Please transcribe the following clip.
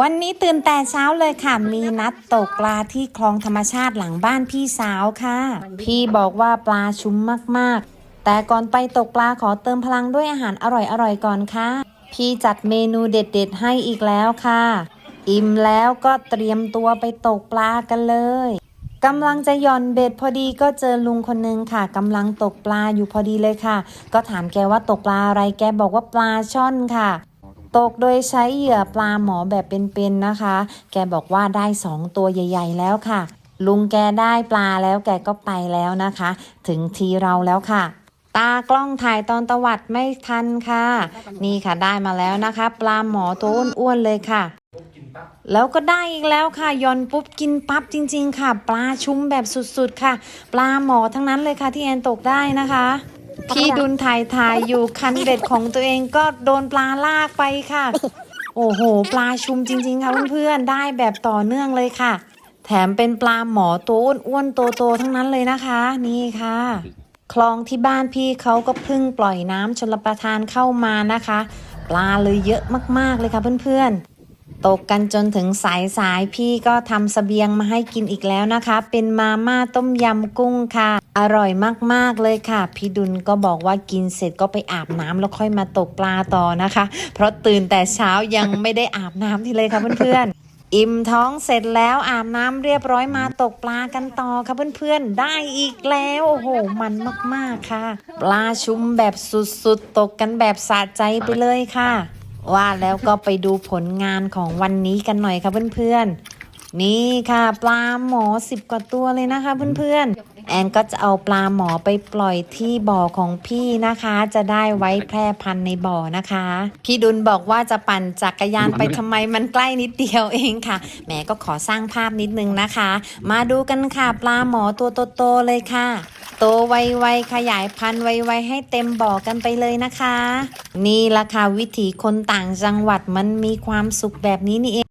วันนี้ตื่นแต่เช้าเลยค่ะ มีนัดตกปลาที่คลองธรรมชาติหลังบ้านพี่สาวค่ะ พี่บอกว่าปลาชุ้มมากๆ แต่ก่อนไปตกปลาขอเติมพลังด้วยอาหารอร่อยๆก่อนค่ะ พี่จัดเมนูเด็ดๆให้อีกแล้วค่ะ อิ่มแล้วก็เตรียมตัวไปตกปลากันเลยกำลังจะหย่อนเบ็ดพอดีก็เจอลุงคนนึงค่ะกำลังตกปลาอยู่พอดีเลยค่ะ ก็ถามแกว่าตกปลาอะไรแกบอกว่าปลาช่อนค่ะ ตกโดยใช้เหยื่อปลาหมอแบบเป็นๆนะคะ แกบอกว่าได้สองตัวใหญ่ ๆ แล้วค่ะ ลุงแกได้ปลาแล้วแกก็ไปแล้วนะคะ ถึงทีเราแล้วค่ะ ตากล้องถ่ายตอนตวัดไม่ทันค่ะ นี่ค่ะได้มาแล้วนะคะ ปลาหมอตัวอ้วนๆเลยค่ะ แล้วก็ได้อีกแล้วค่ะย่อนปุ๊บกินปั๊บจริง ๆ ค่ะ ปลาชุ้มแบบสุดๆค่ะ ปลาหมอทั้งนั้นเลยค่ะที่แอนตกได้นะคะ พี่ดุลถ่ายถ่ายอยู่คันเบ็ดของตัวเองก็โดนปลาลากไปค่ะ โอ้โห ปลาชุมจริง ๆ ค่ะเพื่อนๆได้แบบต่อเนื่องเลยค่ะ แถมเป็นปลาหมอตัวอ้วนๆโตๆทั้งนั้นเลยนะคะ นี่ค่ะ คลองที่บ้านพี่เขาก็เพิ่งปล่อยน้ำชลประทานเข้ามานะคะ ปลาเลยเยอะมากๆเลยค่ะเพื่อนๆ ตกกันจนถึงสายสายพี่ก็ทำเสบียงมาให้กินอีกแล้วนะคะ เป็นมาม่าต้มยำกุ้งค่ะ อร่อยมากๆเลยค่ะ พี่ดุลก็บอกว่ากินเสร็จก็ไปอาบน้ำแล้วค่อยมาตกปลาต่อนะคะ เพราะตื่นแต่เช้ายังไม่ได้อาบน้ำที่เลยค่ะเพื่อนๆอิ่มท้องเสร็จแล้วอาบน้ำเรียบร้อยมาตกปลากันต่อค่ะเพื่อนๆ ได้อีกแล้ว โอ้โห มันมากๆค่ะ ปลาชุมแบบสุดๆ ตกกันแบบสะใจไปเลยค่ะ ว่าแล้วก็ไปดูผลงานของวันนี้กันหน่อยค่ะเพื่อนๆ นี่ค่ะปลาหมอสิบกว่าตัวเลยนะคะเพื่อนๆ แอนก็จะเอาปลาหมอไปปล่อยที่บ่อของพี่นะคะ จะได้ไว้แพร่พันธุ์ในบ่อนะคะ พี่ดุลบอกว่าจะปั่นจักรยานไปทำไมมันใกล้นิดเดียวเองค่ะแหมก็ขอสร้างภาพนิดนึงนะคะ มาดูกันค่ะปลาหมอตัวโตๆเลยค่ะ โตไวๆขยายพันธุ์ไวๆให้เต็มบ่อกันไปเลยนะคะ นี่ละค่ะวิถีคนต่างจังหวัดมันมีความสุขแบบนี้นี่เอง